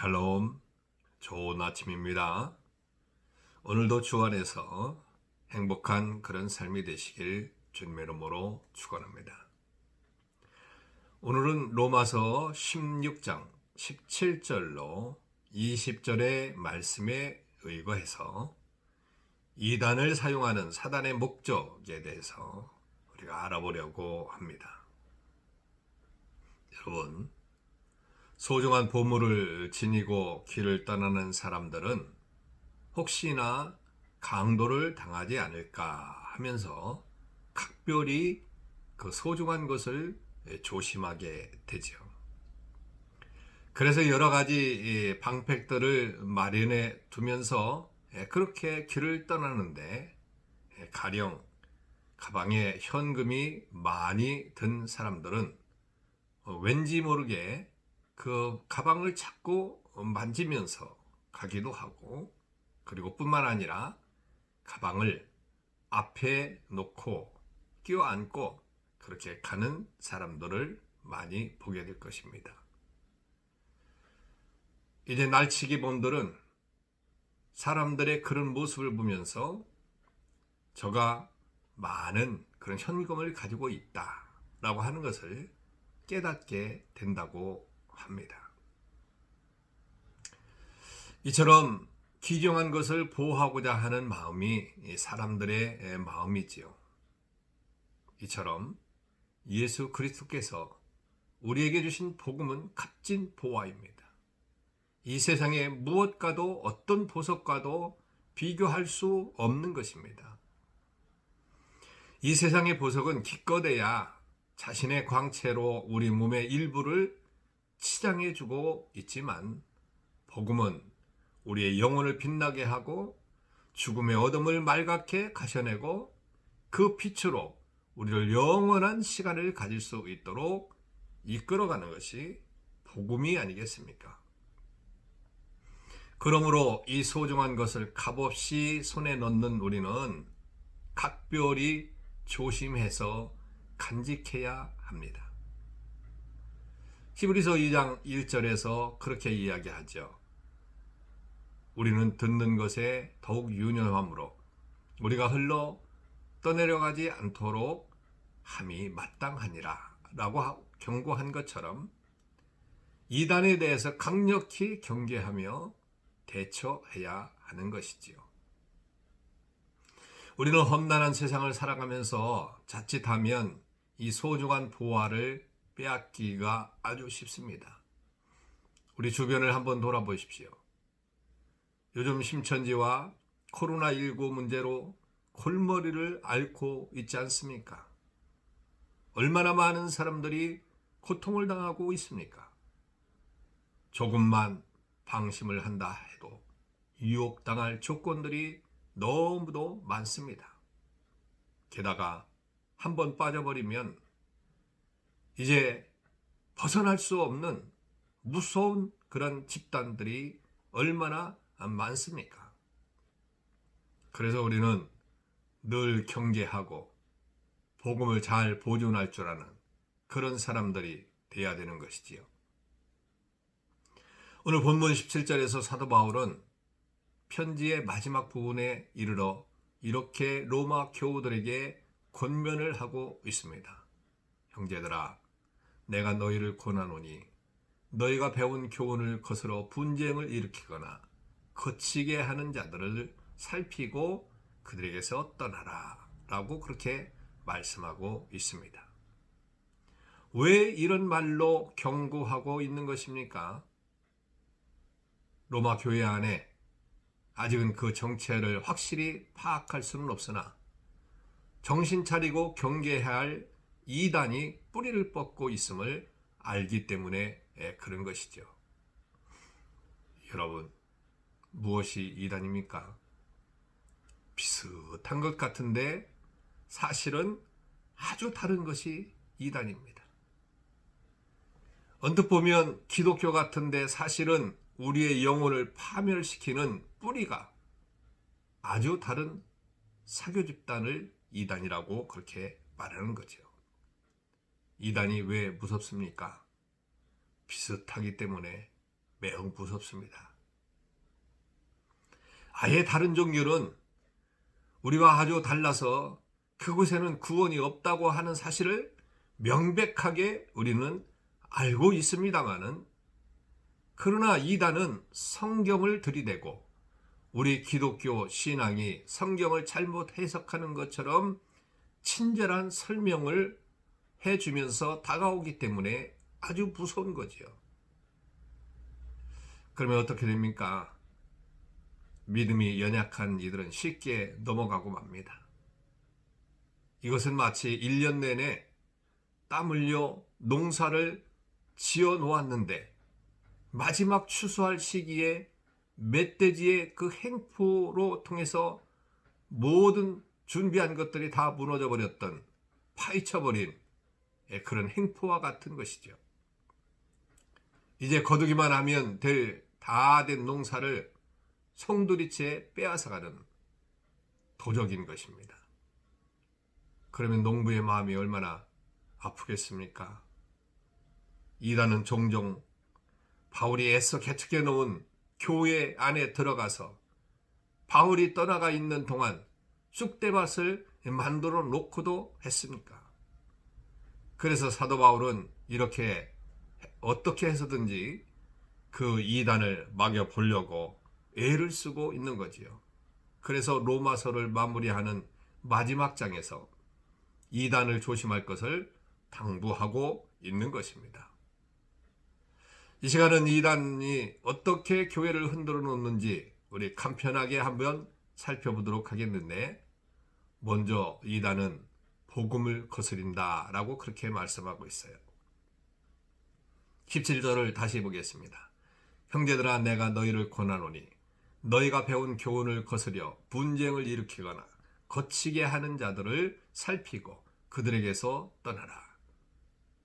샬롬, 좋은 아침입니다. 오늘도 주 안에서 행복한 그런 삶이 되시길 주님의 이름으로 축원합니다. 오늘은 로마서 16장 17절로 20절의 말씀에 의거해서 이단을 사용하는 사단의 목적에 대해서 우리가 알아보려고 합니다. 여러분, 소중한 보물을 지니고 길을 떠나는 사람들은 혹시나 강도를 당하지 않을까 하면서 각별히 그 소중한 것을 조심하게 되죠. 그래서 여러 가지 방팩들을 마련해 두면서 그렇게 길을 떠나는데 가령 가방에 현금이 많이 든 사람들은 왠지 모르게 그 가방을 찾고 만지면서 가기도 하고 그리고 뿐만 아니라 가방을 앞에 놓고 끼워안고 그렇게 가는 사람들을 많이 보게 될 것입니다. 이제 날치기 본들은 사람들의 그런 모습을 보면서 저가 많은 그런 현금을 가지고 있다라고 하는 것을 깨닫게 된다고 합니다. 이처럼 귀중한 것을 보호하고자 하는 마음이 사람들의 마음이지요. 이처럼 예수 그리스도께서 우리에게 주신 복음은 값진 보화입니다. 이 세상의 무엇과도 어떤 보석과도 비교할 수 없는 것입니다. 이 세상의 보석은 기껏해야 자신의 광채로 우리 몸의 일부를 치장해 주고 있지만 복음은 우리의 영혼을 빛나게 하고 죽음의 어둠을 말갛게 가셔내고 그 빛으로 우리를 영원한 시간을 가질 수 있도록 이끌어가는 것이 복음이 아니겠습니까? 그러므로 이 소중한 것을 값없이 손에 넣는 우리는 각별히 조심해서 간직해야 합니다. 히브리서 2장 1절에서 그렇게 이야기하죠. 우리는 듣는 것에 더욱 유념함으로 우리가 흘러 떠내려가지 않도록 함이 마땅하니라 라고 경고한 것처럼 이단에 대해서 강력히 경계하며 대처해야 하는 것이지요. 우리는 험난한 세상을 살아가면서 자칫하면 이 소중한 보화를 빼앗기가 아주 쉽습니다. 우리 주변을 한번 돌아보십시오. 요즘 심천지와 코로나19 문제로 골머리를 앓고 있지 않습니까? 얼마나 많은 사람들이 고통을 당하고 있습니까? 조금만 방심을 한다 해도 유혹당할 조건들이 너무도 많습니다. 게다가 한번 빠져버리면 이제 벗어날 수 없는 무서운 그런 집단들이 얼마나 많습니까? 그래서 우리는 늘 경계하고 복음을 잘 보존할 줄 아는 그런 사람들이 돼야 되는 것이지요. 오늘 본문 17절에서 사도 바울은 편지의 마지막 부분에 이르러 이렇게 로마 교우들에게 권면을 하고 있습니다. 형제들아, 내가 너희를 권하노니 너희가 배운 교훈을 거스러 분쟁을 일으키거나 거치게 하는 자들을 살피고 그들에게서 떠나라 라고 그렇게 말씀하고 있습니다. 왜 이런 말로 경고하고 있는 것입니까? 로마 교회 안에 아직은 그 정체를 확실히 파악할 수는 없으나 정신 차리고 경계해야 할 이단이 뿌리를 뻗고 있음을 알기 때문에 그런 것이죠. 여러분, 무엇이 이단입니까? 비슷한 것 같은데 사실은 아주 다른 것이 이단입니다. 언뜻 보면 기독교 같은데 사실은 우리의 영혼을 파멸시키는 뿌리가 아주 다른 사교 집단을 이단이라고 그렇게 말하는 거죠. 이단이 왜 무섭습니까? 비슷하기 때문에 매우 무섭습니다. 아예 다른 종교는 우리와 아주 달라서 그곳에는 구원이 없다고 하는 사실을 명백하게 우리는 알고 있습니다마는 그러나 이단은 성경을 들이대고 우리 기독교 신앙이 성경을 잘못 해석하는 것처럼 친절한 설명을 해주면서 다가오기 때문에 아주 무서운 거지요. 그러면 어떻게 됩니까? 믿음이 연약한 이들은 쉽게 넘어가고 맙니다. 이것은 마치 1년 내내 땀 흘려 농사를 지어 놓았는데 마지막 추수할 시기에 멧돼지의 그 행포로 통해서 모든 준비한 것들이 다 무너져 버렸던 파헤쳐 버린 그런 행포와 같은 것이죠. 이제 거두기만 하면 될 다 된 농사를 송두리째 빼앗아가는 도적인 것입니다. 그러면 농부의 마음이 얼마나 아프겠습니까? 이단은 종종 바울이 애써 개척해 놓은 교회 안에 들어가서 바울이 떠나가 있는 동안 쑥대밭을 만들어 놓고도 했습니까? 그래서 사도 바울은 이렇게 어떻게 해서든지 그 이단을 막여 보려고 애를 쓰고 있는 거지요. 그래서 로마서를 마무리하는 마지막 장에서 이단을 조심할 것을 당부하고 있는 것입니다. 이 시간은 이단이 어떻게 교회를 흔들어 놓는지 우리 간편하게 한번 살펴보도록 하겠는데 먼저 이단은 복음을 거스린다 라고 그렇게 말씀하고 있어요. 17절을 다시 보겠습니다. 형제들아 내가 너희를 권하노니 너희가 배운 교훈을 거스려 분쟁을 일으키거나 거치게 하는 자들을 살피고 그들에게서 떠나라.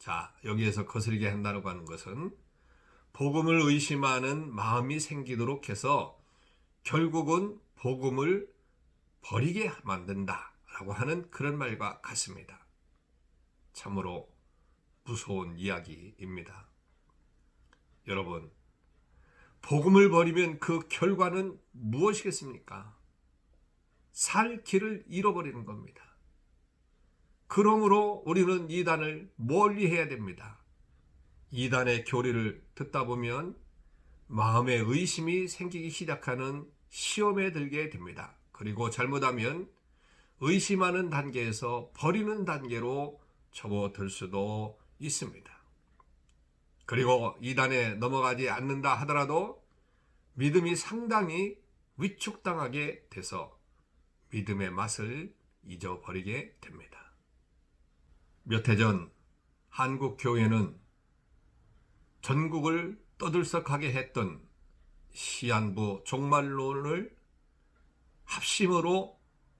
자, 여기에서 거스리게 한다고 하는 것은 복음을 의심하는 마음이 생기도록 해서 결국은 복음을 버리게 만든다 라고 하는 그런 말과 같습니다. 참으로 무서운 이야기입니다. 여러분, 복음을 버리면 그 결과는 무엇이겠습니까? 살 길을 잃어버리는 겁니다. 그러므로 우리는 이단을 멀리 해야 됩니다. 이단의 교리를 듣다 보면 마음에 의심이 생기기 시작하는 시험에 들게 됩니다. 그리고 잘못하면 의심하는 단계에서 버리는 단계로 접어들 수도 있습니다. 그리고 이단에 넘어가지 않는다 하더라도 믿음이 상당히 위축당하게 돼서 믿음의 맛을 잊어버리게 됩니다. 몇 해 전 한국 교회는 전국을 떠들썩하게 했던 시한부 종말론을 합심으로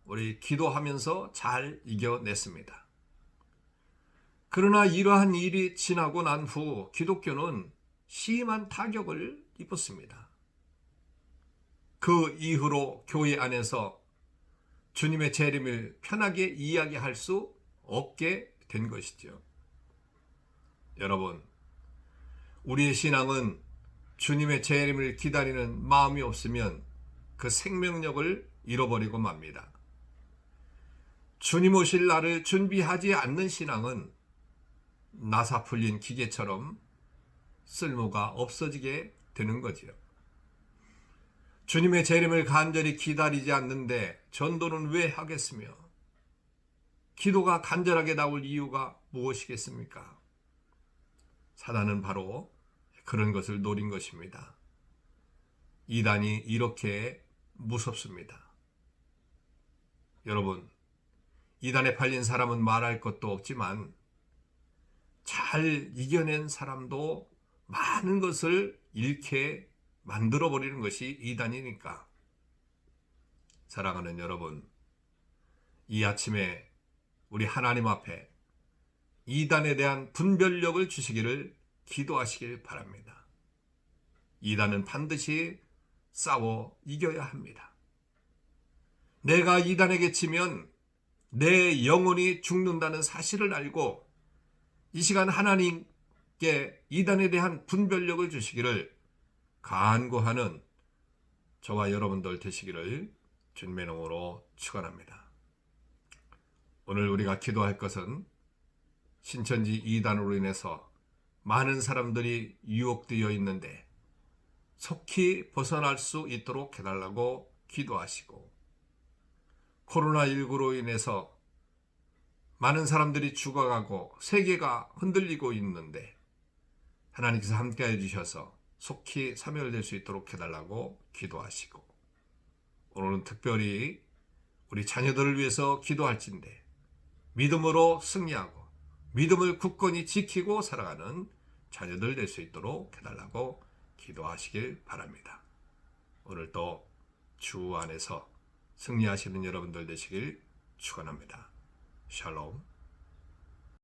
우리 기도하면서 잘 이겨냈습니다. 그러나 이러한 일이 지나고 난 후 기독교는 심한 타격을 입었습니다. 그 이후로 교회 안에서 주님의 재림을 편하게 이야기할 수 없게 된 것이죠. 여러분, 우리의 신앙은 주님의 재림을 기다리는 마음이 없으면 그 생명력을 잃어버리고 맙니다. 주님 오실 날을 준비하지 않는 신앙은 나사 풀린 기계처럼 쓸모가 없어지게 되는 거지요. 주님의 재림을 간절히 기다리지 않는데 전도는 왜 하겠으며 기도가 간절하게 나올 이유가 무엇이겠습니까? 사단은 바로 그런 것을 노린 것입니다. 이단이 이렇게 무섭습니다. 여러분, 이단에 팔린 사람은 말할 것도 없지만 잘 이겨낸 사람도 많은 것을 잃게 만들어 버리는 것이 이단이니까. 사랑하는 여러분, 이 아침에 우리 하나님 앞에 이단에 대한 분별력을 주시기를 기도하시길 바랍니다. 이단은 반드시 싸워 이겨야 합니다. 내가 이단에게 치면 내 영혼이 죽는다는 사실을 알고 이 시간 하나님께 이단에 대한 분별력을 주시기를 간구하는 저와 여러분들 되시기를 주님의 이름으로 축원합니다. 오늘 우리가 기도할 것은 신천지 이단으로 인해서 많은 사람들이 유혹되어 있는데 속히 벗어날 수 있도록 해달라고 기도하시고 코로나19로 인해서 많은 사람들이 죽어가고 세계가 흔들리고 있는데 하나님께서 함께해 주셔서 속히 사멸될 수 있도록 해달라고 기도하시고 오늘은 특별히 우리 자녀들을 위해서 기도할진데 믿음으로 승리하고 믿음을 굳건히 지키고 살아가는 자녀들 될 수 있도록 해달라고 기도하시길 바랍니다. 오늘도 주 안에서 승리하시는 여러분들 되시길 축원합니다. 샬롬.